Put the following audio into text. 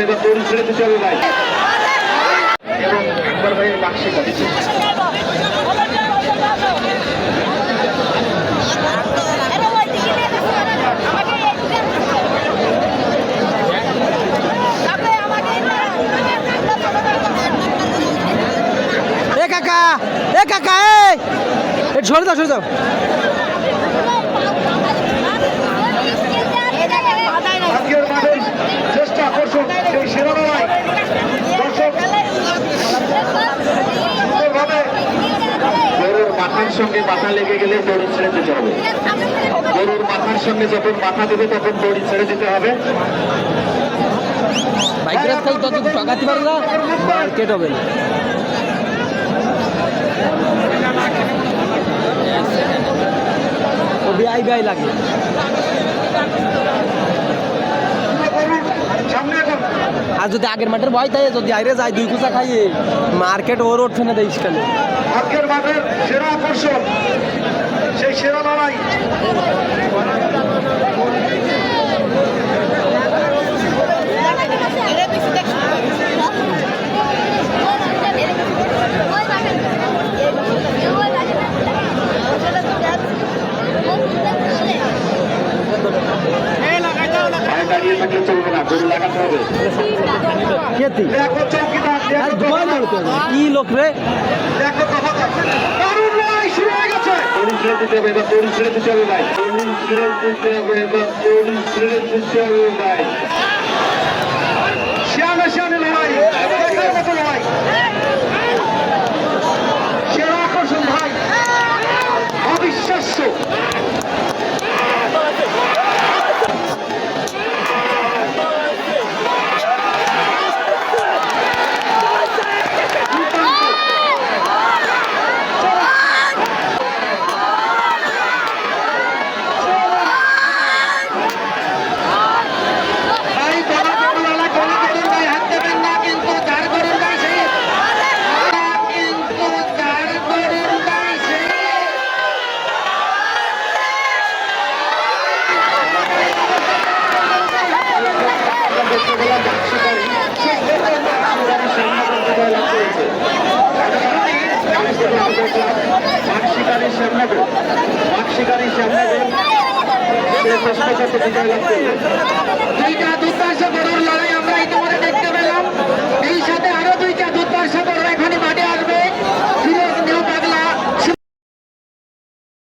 হবে এবার দড়ি ছেড়ে দিতে হবে ভাই। এবং একবার ভাইয়ের বাক্সে কাকা, এ কাকা এ এ দাও, সরে দাও আজকের মাঠের চেষ্টা আকর্ষণ সেই সেরা লড়াই দর্শক সুন্দরভাবে গরুর মাথার সঙ্গে মাথা লেগে গেলে দড়ি ছেড়ে দিতে হবে। গরুর মাথার সঙ্গে যখন মাথা দেবে তখন দড়ি ছেড়ে দিতে হবে। বাইকের তত হবে ও লাগে। আর যদি আগের মাঠের ভয় থাকে, যদি আইরে যায়, দুই কুচা খাইয়ে মার্কেট ওর উঠছে না দেখিস কেন আজকের মাঠের সেরা আকর্ষণ, সেই সেরা লড়াই। দাঁড়িয়ে থাকলে চলবে না গরু লাগাতে হবে। কেতি? দেখো চৌকিদার দেখো কি লোক রে? দেখো কথা দারুণ লড়াই শুরু হয়ে গেছে। দড়ি ছেড়ে দিতে হবে এবার দড়ি ছেড়ে দিতে হবে ভাই। দড়ি ছেড়ে দিতে হবে এবার দড়ি ছেড়ে দিতে হবে ভাই শিয়ানে শিয়ানে লড়াই দেখার মতো লড়াই সেরা আকর্ষণ ভাই অবিশ্বাস্য ভাই গলা গরুওয়ালা গলা গরুর গায়ে হাত দেবেন না কিন্তু যার গরুর গায়ে সেই কিন্তু যার গরুর গায়ে সেই মাক্সিকারী শ্যামনগর মাক্সিকারী শ্যামনগর দুর্দান্ত গরুর লড়াই।